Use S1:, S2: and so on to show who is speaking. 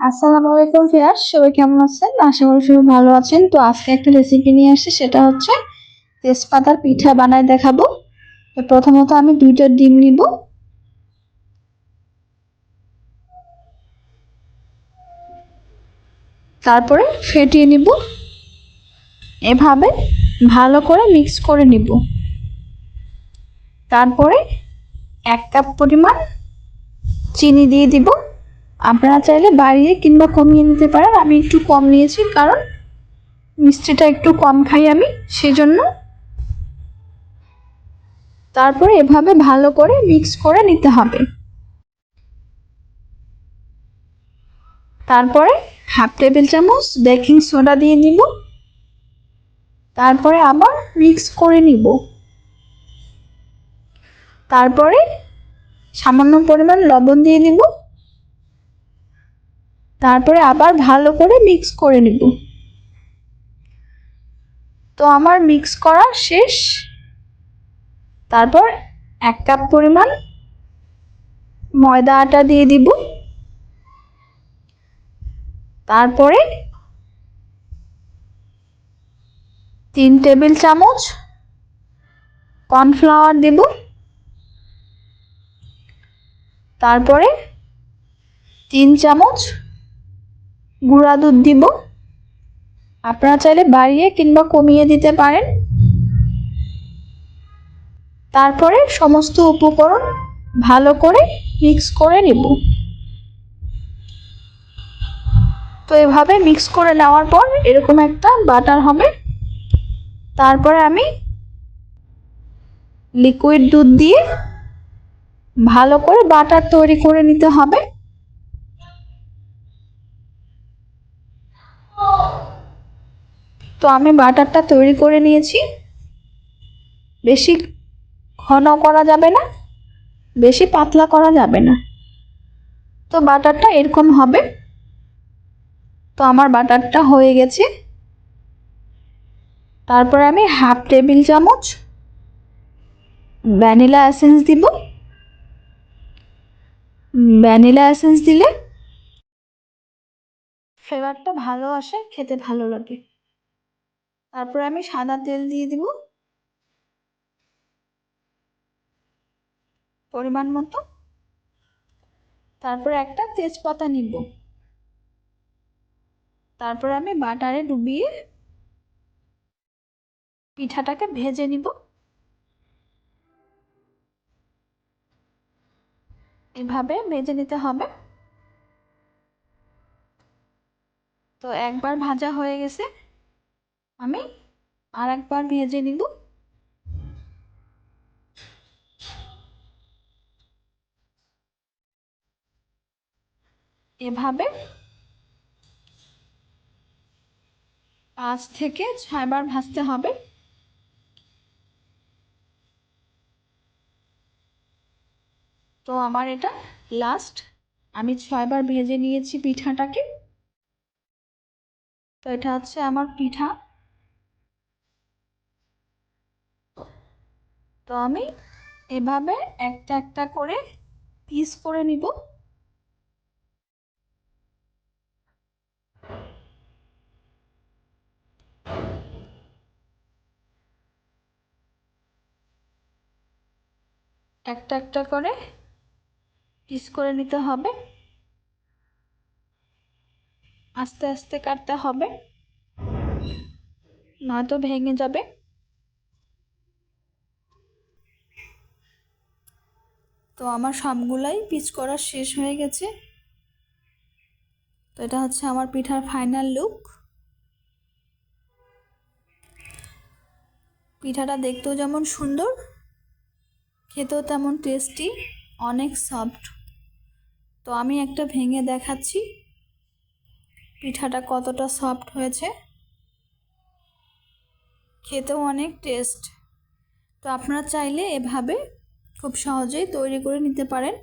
S1: আসসালামু আলাইকুম ফিয়াস সবাই কেমন আছেন? আশা করি সবাই ভালো আছেন। তো আজকে একটা রেসিপি নিয়ে আসছি, সেটা হচ্ছে তেজপাতার পিঠা বানায় দেখাবো। তো প্রথমত আমি দুইটা ডিম নিব। তারপরে ফেটিয়ে নিব। এভাবে ভালো করে মিক্স করে নিব। তারপরে এক কাপ পরিমাণ চিনি দিয়ে দিব। আপনারা চাইলে বাড়িয়ে কিংবা কমিয়ে নিতে পারেন। আমি একটু কম নিয়েছি কারণ মিষ্টিটা একটু কম খাই আমি, সেজন্য। তারপরে এভাবে ভালো করে মিক্স করে নিতে হবে। তারপরে হাফ টেবিল চামচ বেকিং সোডা দিয়ে নিব। তারপরে আবার মিক্স করে নিব। তারপরে সামান্য পরিমাণ লবণ দিয়ে নিব। তারপরে আবার ভালো করে মিক্স করে নিব। তো আমার মিক্স করা শেষ। তারপর এক কাপ পরিমাণ ময়দা আটা দিয়ে দিব। তারপরে তিন টেবিল চামচ কর্নফ্লাওয়ার দেব। তারপরে তিন চামচ গুঁড়া দুধ দিব। আপনারা চাইলে বাড়িয়ে কিংবা কমিয়ে দিতে পারেন। তারপরে সমস্ত উপকরণ ভালো করে মিক্স করে নেব। তো এভাবে মিক্স করে নেওয়ার পর এরকম একটা বাটার হবে। তারপরে আমি লিকুইড দুধ দিয়ে ভালো করে বাটার তৈরি করে নিতে হবে। তো আমি বাটারটা তৈরি করে নিয়েছি। বেশি ঘন করা যাবে না, বেশি পাতলা করা যাবে না। তো বাটারটা এরকম হবে। তো আমার বাটারটা হয়ে গেছে। তারপরে আমি হাফ টেবিল চামচ ভ্যানিলা এসেন্স দিব। ভ্যানিলা এসেন্স দিলে ফ্লেভারটা ভালো আসে, খেতে ভালো লাগে। তারপরে আমি সাদা তেল দিয়ে দিব। পরিমাণ মতো। তারপরে একটা তেজপাতা নিব। তারপরে আমি বাটারে ডুবিয়ে পিঠাটাকে ভেজে নিব। এভাবে ভেজে নিতে হবে। তো একবার ভাজা হয়ে গেছে। আমি আর একবার ভেজে নিব। এভাবে পাঁচ থেকে ছয়বার ভাজতে হবে। তো আমার এটা লাস্ট আমি ছয়বার ভেজে নিয়েছি পিঠাটাকে। তো এটা হচ্ছে আমার পিঠা। তো আমি এভাবে একটা একটা করে পিস করে নিব। একটা একটা করে পিস করে নিতে হবে। আস্তে আস্তে কাটতে হবে। নয়তো ভেঙে যাবে। তো আমার সবগুলাই পিচ করা শেষ হয়ে গেছে। তো এটা হচ্ছে আমার পিঠার ফাইনাল লুক পিঠাটা দেখতেও যেমন সুন্দর, খেতেও তেমন টেস্টি অনেক সফট তো আমি একটা ভেঙে দেখাচ্ছি, পিঠাটা কতটা সফট হয়েছে। খেতেও অনেক টেস্ট তো আপনারা চাইলে এভাবে খুব সহজেই তৈরি করে নিতে পারেন।